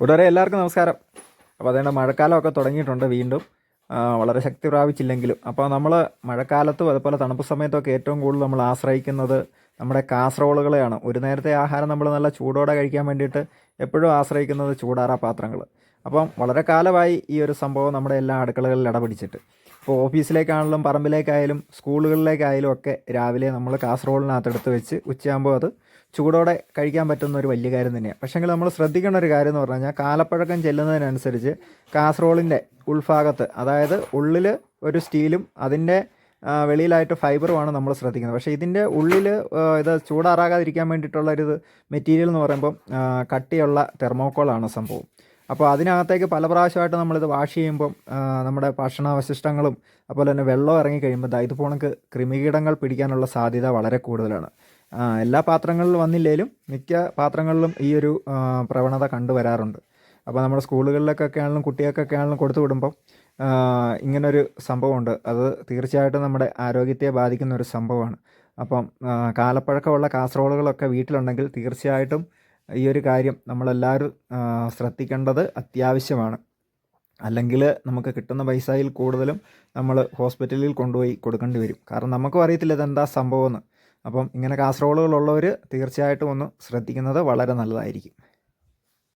കൂട്ടുകാരെ എല്ലാവർക്കും നമസ്കാരം. അപ്പോൾ അതേണ്ട മഴക്കാലമൊക്കെ തുടങ്ങിയിട്ടുണ്ട് വീണ്ടും. വളരെ ശക്തി പ്രാപിച്ചില്ലെങ്കിലും അപ്പോൾ നമ്മൾ മഴക്കാലത്തും അതുപോലെ തണുപ്പ് സമയത്തൊക്കെ ഏറ്റവും കൂടുതൽ നമ്മൾ ആശ്രയിക്കുന്നത് നമ്മുടെ കാസറോളുകളെയാണ്. ഒരു നേരത്തെ ആഹാരം നമ്മൾ നല്ല ചൂടോടെ കഴിക്കാൻ വേണ്ടിയിട്ട് എപ്പോഴും ആശ്രയിക്കുന്നത് ചൂടാറ പാത്രങ്ങൾ. അപ്പം വളരെ കാലമായി ഈ ഒരു സംഭവം നമ്മുടെ എല്ലാ അടുക്കളകളിൽ ഇടപിടിച്ചിട്ട്. ഇപ്പോൾ ഓഫീസിലേക്കാണെങ്കിലും പറമ്പിലേക്കായാലും സ്കൂളുകളിലേക്കായാലും ഒക്കെ രാവിലെ നമ്മൾ കാസറോളിനകത്ത് എടുത്ത് വെച്ച് ഉച്ചയാകുമ്പോൾ അത് ചൂടോടെ കഴിക്കാൻ പറ്റുന്ന ഒരു വലിയ കാര്യം തന്നെയാണ് പക്ഷേങ്കിൽ നമ്മൾ ശ്രദ്ധിക്കേണ്ട ഒരു കാര്യം എന്ന് പറഞ്ഞു കഴിഞ്ഞാൽ കാലപ്പഴക്കം ചെല്ലുന്നതിനനുസരിച്ച് കാസറോളിന്റെ ഉൾഭാഗത്ത് അതായത് ഉള്ളിൽ ഒരു സ്റ്റീലും അതിന്റെ വെളിയിലായിട്ട് ഫൈബറുമാണ് നമ്മൾ ശ്രദ്ധിക്കുന്നത്. പക്ഷേ ഇതിന്റെ ഉള്ളിൽ ഇത് ചൂടാറാകാതിരിക്കാൻ വേണ്ടിയിട്ടുള്ള ഒരു മെറ്റീരിയൽ എന്ന് പറയുമ്പം കട്ടിയുള്ള തെർമോക്കോളാണ് സംഭവം. അപ്പോൾ അതിനകത്തേക്ക് പല പ്രാവശ്യമായിട്ട് നമ്മളിത് വാഷ് ചെയ്യുമ്പം നമ്മുടെ ഭക്ഷണാവശിഷ്ടങ്ങളും അതുപോലെ തന്നെ വെള്ളം ഇറങ്ങി കഴിയുമ്പോൾ ദാ ഇതുപോണക്ക് കൃമികീടങ്ങൾ പിടിക്കാനുള്ള സാധ്യത വളരെ കൂടുതലാണ്. എല്ലാ പാത്രങ്ങളിലും വന്നില്ലേലും മിക്ക പാത്രങ്ങളിലും ഈ ഒരു പ്രവണത കണ്ടുവരാറുണ്ട്. അപ്പോൾ നമ്മുടെ സ്കൂളുകളിലൊക്കെ ആണെങ്കിലും കുട്ടികൾക്കൊക്കെ ആണെങ്കിലും കൊടുത്തു വിടുമ്പം ഇങ്ങനൊരു സംഭവമുണ്ട്. അത് തീർച്ചയായിട്ടും നമ്മുടെ ആരോഗ്യത്തെ ബാധിക്കുന്ന ഒരു സംഭവമാണ്. അപ്പം കാലപ്പഴക്കമുള്ള കാസറോളുകളൊക്കെ വീട്ടിലുണ്ടെങ്കിൽ തീർച്ചയായിട്ടും ഈ ഒരു കാര്യം നമ്മളെല്ലാവരും ശ്രദ്ധിക്കേണ്ടത് അത്യാവശ്യമാണ്. അല്ലെങ്കിൽ നമുക്ക് കിട്ടുന്ന പൈസയിൽ കൂടുതലും നമ്മൾ ഹോസ്പിറ്റലിൽ കൊണ്ടുപോയി കൊടുക്കേണ്ടി വരും. കാരണം നമുക്കും അറിയത്തില്ല ഇതെന്താ സംഭവമെന്ന് അപ്പം ഇങ്ങനെ കാസറോളുകളുള്ളവർ തീർച്ചയായിട്ടും ഒന്ന് ശ്രദ്ധിക്കുന്നത് വളരെ നല്ലതായിരിക്കും.